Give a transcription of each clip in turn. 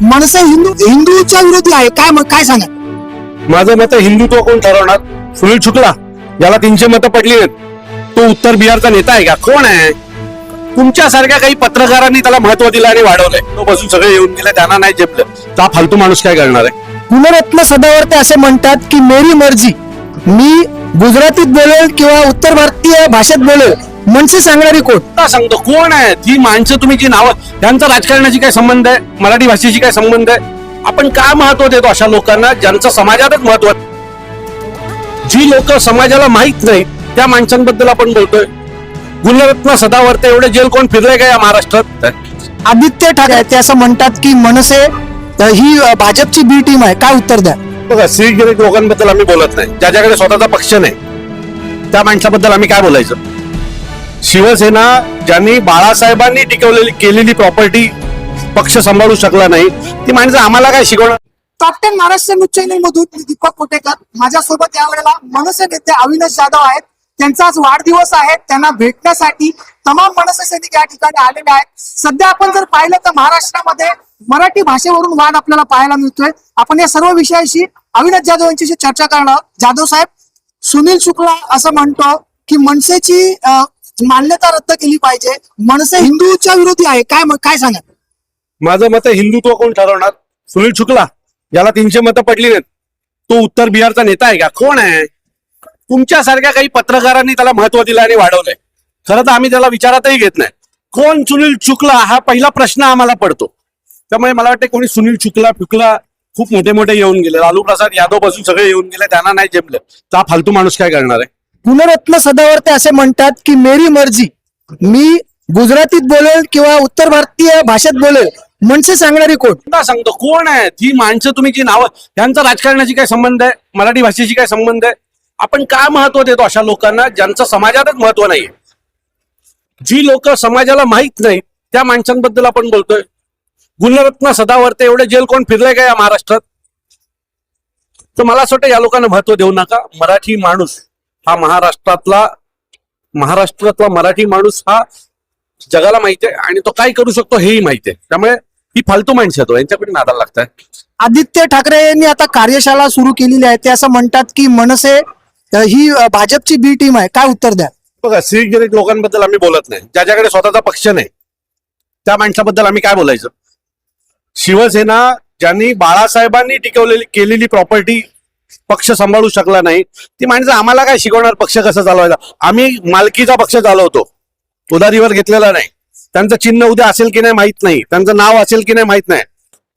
मनसे हिंदू हिंदूच्या विरोधी आहे. काय मग काय सांगा? माझं मत हिंदुत्व कोण ठरवणार? सुनील शुक्ला ज्याला तीनशे मतं पडली आहेत. तो उत्तर बिहारचा नेता आहे का? कोण आहे? तुमच्यासारख्या काही पत्रकारांनी त्याला महत्त्व दिलं आणि वाढवलंय. तो बसून सगळे येऊन गेले त्यांना नाही झेपलं. तर फालतू माणूस काय करणार आहे? गुणरत्न सदावर्ते असे म्हणतात की मेरी मर्जी. मी गुजरातीत बोलेल किंवा उत्तर भारतीय भाषेत बोलेल. मनसे सांगणारी कोण? का सांगतो? कोण आहे? ती माणसं तुम्ही जी नावं. त्यांचा राजकारणाशी काय संबंध आहे? मराठी भाषेशी काय संबंध आहे? आपण का महत्त्व देतो अशा लोकांना ज्यांचं समाजातच महत्त्व आहे? जी लोक समाजाला माहीत नाही त्या माणसांबद्दल आपण बोलतोय. गुणरत्न सदावर्ते एवढे जेल कोण फिरले का या महाराष्ट्रात? आदित्य ठाकरे ते असं म्हणतात की मनसे अ, ही अ, भाजपची बी टीम आहे. काय उत्तर द्या? बघा श्रीगिरीत लोकांबद्दल आम्ही बोलत नाही. ज्याच्याकडे स्वतःचा पक्ष नाही त्या माणसाबद्दल आम्ही काय बोलायचं? शिवसेना ज्यांनी बाळासाहेबांनी टिकवलेली केलेली प्रॉपर्टी पक्ष सांभाळू शकला नाही ती माणसं आम्हाला काय शिकवणार? Top ten Maharashtra news channel मधून मी दीपक कोटेकर माझ्यासोबत यावेळेला मनसे नेते अविनाश जाधव आहेत. त्यांचा आज वाढदिवस आहे. त्यांना भेटण्यासाठी तमाम मनसे सैनिक या ठिकाणी आलेले आहेत. सध्या आपण जर पाहिलं तर महाराष्ट्रामध्ये मराठी भाषेवरून वाद आपल्याला पाहायला मिळतोय. आपण या सर्व विषयाशी अविनाश जाधव यांच्याशी चर्चा करणार जाधव साहेब सुनील शुक्ला असं म्हणतो की मनसेची मान्यता रद्द केली पाहिजे. मनसे हिंदूच्या विरोधी आहे. काय मग काय सांगा माझं मत हिंदुत्व कोण ठरवणार? सुनील शुक्ला ज्याला तीनशे मतं पडली नाहीत. तो उत्तर बिहारचा नेता आहे का? कोण आहे? तुमच्यासारख्या काही पत्रकारांनी त्याला महत्त्व दिलं आणि वाढवलंय. खरं तर आम्ही त्याला विचारातही घेत नाही. कोण सुनील शुक्ला? हा पहिला प्रश्न आम्हाला पडतो. त्यामुळे मला वाटतं कोणी सुनील शुक्ला फुकला खूप मोठे मोठे येऊन गेले. लालू प्रसाद यादवपासून सगळे येऊन गेले. त्यांना नाही जमलं. तर हा फालतू माणूस काय करणार आहे? गुणरत्न सदावर्ते असे म्हणतात की मेरी मर्जी. मी गुजरातीत बोलेल किंवा उत्तर भारतीय भाषेत बोलेल मनसे सांगणारी कोण? सांगतो? कोण आहे? ती माणसं तुम्ही जी नावं त्यांचा राजकारणाशी काय संबंध आहे? मराठी भाषेशी काय संबंध आहे? आपण का महत्त्व देतो अशा लोकांना ज्यांचं समाजातच महत्त्व नाहीये? जी लोक समाजाला माहीत नाही त्या माणसांबद्दल आपण बोलतोय. गुणरत्न सदावर्ते एवढे जेल कोण फिरले का या महाराष्ट्रात? तर मला असं वाटतं या लोकांना महत्त्व देऊ नका. मराठी माणूस हा महाराष्ट्रातला महाराष्ट्रातला मराठी माणूस हा जगाला माहिती आहे आणि तो काय करू शकतो हेही माहिती आहे. त्यामुळे ही फालतू माणसं आहेत हो, यांच्याकडे नादाला लागतात आदित्य ठाकरे यांनी आता कार्यशाळा सुरू केलेली आहे. ते असं म्हणतात की मनसे ही भाजपची बी टीम आहे. काय उत्तर द्या बघा श्रीगिरीत लोकांबद्दल आम्ही बोलत नाही. ज्याच्याकडे स्वतःचा पक्ष नाही त्या माणसाबद्दल आम्ही काय बोलायचं? शिवसेना ज्यांनी बाळासाहेबांनी टिकवलेली केलेली प्रॉपर्टी पक्ष सांभाळू शकला नाही. ती माणसं आम्हाला काय शिकवणार पक्ष कसं चालवायचा? आम्ही मालकीचा पक्ष चालवतो. उधारीवर घेतलेला नाही. त्यांचं चिन्ह उद्या असेल की नाही माहीत नाही. त्यांचं नाव असेल की नाही माहीत नाही.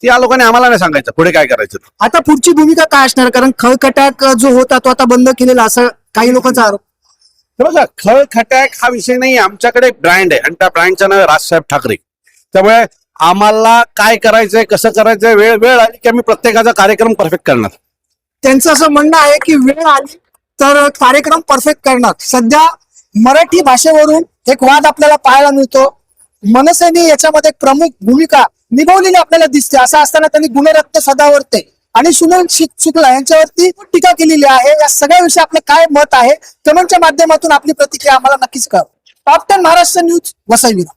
ती या लोकांनी आम्हाला नाही सांगायचं. पुढे काय करायचं. आता पुढची भूमिका काय असणार? कारण खळकटाक जो होता तो आता बंद केलेला असं काही लोकांचा आरोप. बघा खळ खटॅक हा विषय नाही आमच्याकडे ब्रँड आहे. आणि त्या ब्रँडचं नाव राजसाहेब ठाकरे. त्यामुळे आम्हाला काय करायचंय कसं करायचंय वेळ वेळ आली की आम्ही प्रत्येकाचा कार्यक्रम परफेक्ट करणार. त्यांचं असं म्हणणं आहे की वेळ आली तर कार्यक्रम परफेक्ट करणार. सध्या मराठी भाषेवरून एक वाद आपल्याला पाहायला मिळतो. मनसेने याच्यामध्ये एक प्रमुख भूमिका निभावलेली आपल्याला दिसते. असं असताना त्यांनी गुणरत्न सदावर्ते आणि सुनील शुक्ला यांच्यावरती टीका केलेली आहे. या सगळ्या विषयी आपलं काय मत आहे? कमेंटच्या माध्यमातून आपली प्रतिक्रिया आम्हाला नक्कीच कळवा. Top ten Maharashtra news Vasai Virar